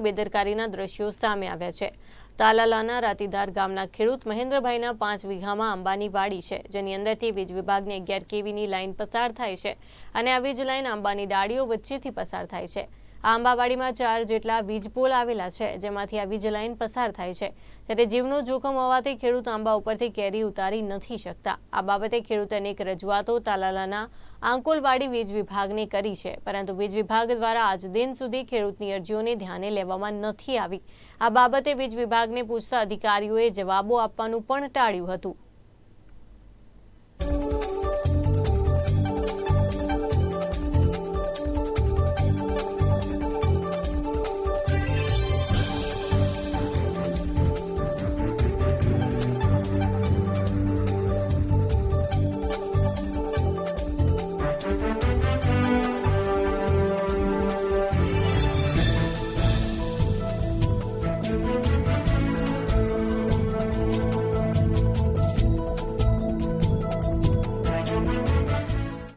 બેદરકારીના દ્રશ્યો સામે આવ્યા છે. તાલાલાના રાતીદાર ગામના ખેડૂત મહેન્દ્રભાઈના પાંચ વીઘામાં આંબાની વાડી છે, જેની અંદરથી વીજ વિભાગની અગિયાર કેવીની લાઇન પસાર થાય છે અને આ વીજ લાઇન આંબાની ડાળીઓ વચ્ચેથી પસાર થાય છે. આંબાવાડીમાં ચાર જેટલા વીજ પોલ આવેલા છે, જેમાંથી આ વીજ લાઇન પસાર થાય છે. ત્યારે જીવનું જોખમ હોવાથી ખેડૂત આંબા ઉપરથી કેરી ઉતારી નથી શકતા. આ બાબતે ખેડૂત અનેક રજૂઆતો તાલાલાના આંકોલવાડી વીજ વિભાગને કરી છે, પરંતુ વીજ વિભાગ દ્વારા આજ દિન સુધી ખેડૂતની અરજીઓને ધ્યાને લેવામાં નથી આવી. આ બાબતે વીજ વિભાગને પૂછતા અધિકારીઓએ જવાબો આપવાનું પણ ટાળ્યું હતું.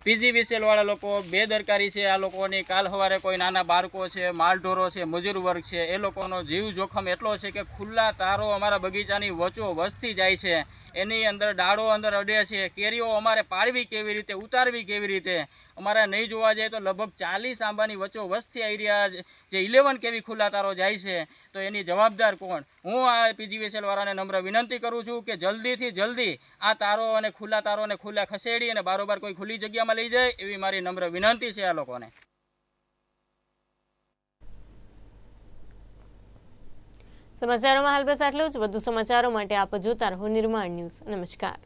પીજીવીસીએલ વિસેલવાળા લોકો બેદરકારી છે આ લોકોની, કાલ સવારે કોઈ નાના બાળકો છે, માલઢોરો છે, મજૂર વર્ગ છે, એ લોકોનો જીવ જોખમ એટલો છે કે ખુલ્લા તારો અમારા બગીચાની વચો વસતી જાય છે. એની અંદર ડાળો અંદર અડે છે, કેરીઓ અમારે પાડવી કેવી રીતે, ઉતારવી કેવી રીતે? અમારે નહીં જોવા જાય તો લગભગ ચાલીસ આંબાની વચ્ચો વસ્તી આવી રહ્યા જે ઇલેવન કેવી ખુલ્લા તારો જાય છે? તો એની જવાબદાર કોણ? હું આ પીજીવીસીએલ વાળાને નમ્ર વિનંતી કરું છું કે જલ્દીથી જલ્દી આ તારો અને ખુલ્લા તારોને ખુલ્લા ખસેડી અને બારોબાર કોઈ ખુલ્લી જગ્યામાં લઈ જાય એવી મારી નમ્ર વિનંતી છે આ લોકોને. સમાચારોમાં હાલ બસ આટલું જ. વધુ સમાચારો માટે આપ જોતા રહો નિર્માણ ન્યૂઝ. નમસ્કાર.